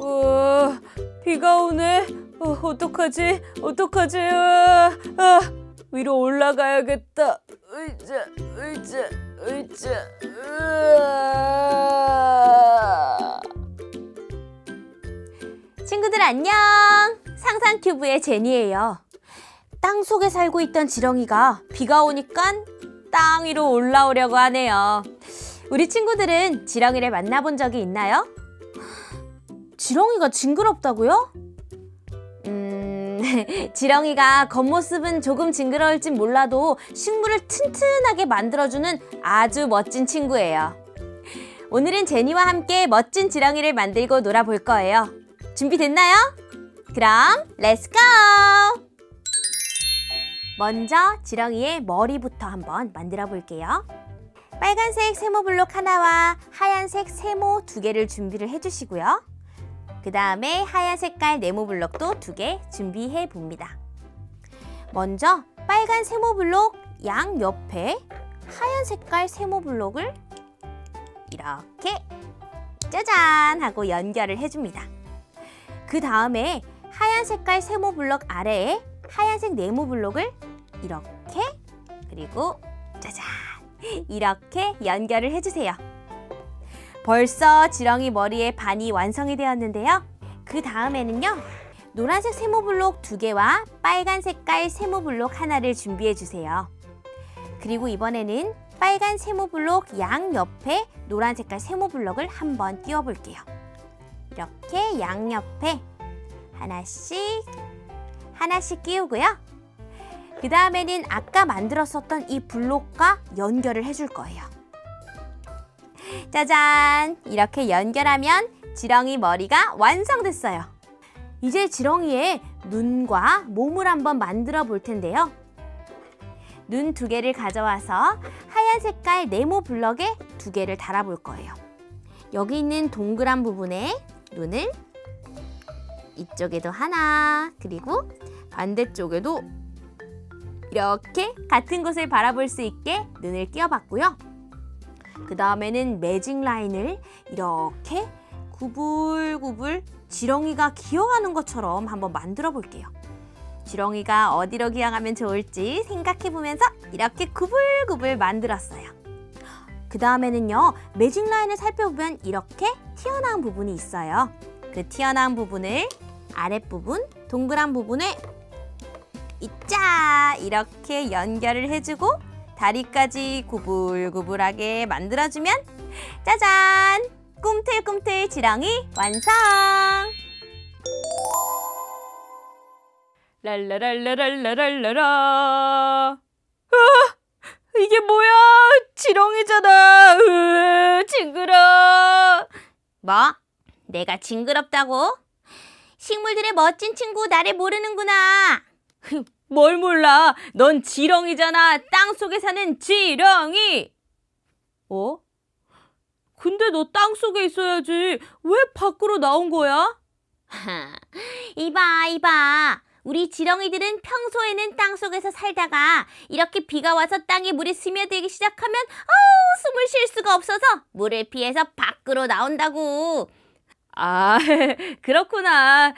어, 비가 오네. 어, 어떡하지? 어떡하지? 아, 아, 위로 올라가야겠다. 의자, 의자. 으아. 친구들 안녕! 상상 큐브의 제니예요. 땅 속에 살고 있던 지렁이가 비가 오니까 땅 위로 올라오려고 하네요. 우리 친구들은 지렁이를 만나본 적이 있나요? 지렁이가 징그럽다고요? 음, 지렁이가 겉모습은 조금 징그러울진 몰라도 식물을 튼튼하게 만들어주는 아주 멋진 친구예요. 오늘은 제니와 함께 멋진 지렁이를 만들고 놀아볼 거예요. 준비됐나요? 그럼 렛츠 고! 먼저 지렁이의 머리부터 한번 만들어 볼게요. 빨간색 세모 블록 하나와 하얀색 세모 두 개를 준비를 해주시고요. 그 다음에 하얀 색깔 네모 블록도 두 개 준비해 봅니다. 먼저 빨간 세모 블록 양 옆에 하얀 색깔 세모 블록을 이렇게 짜잔 하고 연결을 해줍니다. 그 다음에 하얀 색깔 세모 블록 아래에 하얀색 네모 블록을 이렇게 그리고 짜잔 이렇게 연결을 해주세요. 벌써 지렁이 머리의 반이 완성이 되었는데요. 그 다음에는요. 노란색 세모 블록 두 개와 빨간 색깔 세모 블록 하나를 준비해 주세요. 그리고 이번에는 빨간 세모 블록 양 옆에 노란 색깔 세모 블록을 한번 띄워 볼게요. 이렇게 양 옆에 하나씩 하나씩 끼우고요. 그 다음에는 아까 만들었었던 이 블록과 연결을 해줄 거예요. 짜잔! 이렇게 연결하면 지렁이 머리가 완성됐어요. 이제 지렁이의 눈과 몸을 한번 만들어 볼 텐데요. 눈 두 개를 가져와서 하얀 색깔 네모 블럭에 두 개를 달아볼 거예요. 여기 있는 동그란 부분에 눈을 이쪽에도 하나 그리고 반대쪽에도 이렇게 같은 곳을 바라볼 수 있게 눈을 끼워봤고요. 그 다음에는 매직 라인을 이렇게 구불구불 지렁이가 기어가는 것처럼 한번 만들어 볼게요. 지렁이가 어디로 기어가면 좋을지 생각해 보면서 이렇게 구불구불 만들었어요. 그 다음에는요, 매직 라인을 살펴보면 이렇게 튀어나온 부분이 있어요. 그 튀어나온 부분을 아랫부분, 동그란 부분에 있 자! 이렇게 연결을 해주고 다리까지 구불구불하게 만들어주면 짜잔! 꿈틀꿈틀 지렁이 완성! 랄라랄라랄라랄라라. 아, 이게 뭐야? 지렁이잖아. 으, 징그러. 뭐? 내가 징그럽다고? 식물들의 멋진 친구 나를 모르는구나. 뭘 몰라? 넌 지렁이잖아. 땅 속에 사는 지렁이. 어? 근데 너 땅 속에 있어야지. 왜 밖으로 나온 거야? 이봐, 이봐. 우리 지렁이들은 평소에는 땅 속에서 살다가 이렇게 비가 와서 땅에 물이 스며들기 시작하면 아우 숨을 쉴 수가 없어서 물을 피해서 밖으로 나온다고. 아, 그렇구나.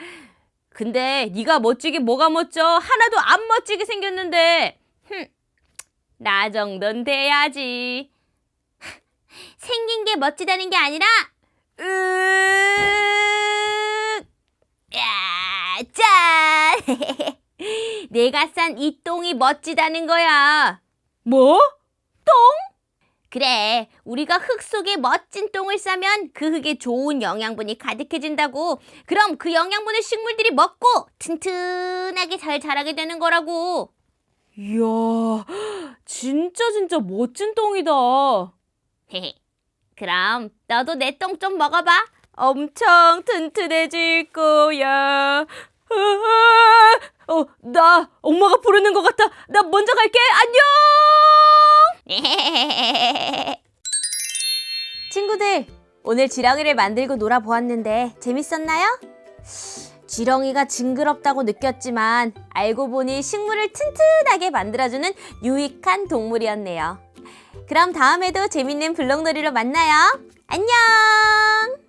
근데 네가 멋지게 뭐가 멋져? 하나도 안 멋지게 생겼는데. 흠, 나 정도는 돼야지. 생긴 게 멋지다는 게 아니라, 으, 야, 짠! 내가 싼 이 똥이 멋지다는 거야. 뭐? 그래, 우리가 흙 속에 멋진 똥을 싸면 그 흙에 좋은 영양분이 가득해진다고. 그럼 그 영양분을 식물들이 먹고 튼튼하게 잘 자라게 되는 거라고. 이야, 진짜 진짜 멋진 똥이다. 그럼 너도 내 똥 좀 먹어봐. 엄청 튼튼해질 거야. 어, 나 엄마가 부르는 것 같아. 나 먼저 갈게. 안녕. 친구들, 오늘 지렁이를 만들고 놀아보았는데 재밌었나요? 지렁이가 징그럽다고 느꼈지만 알고 보니 식물을 튼튼하게 만들어주는 유익한 동물이었네요. 그럼 다음에도 재밌는 블록놀이로 만나요. 안녕!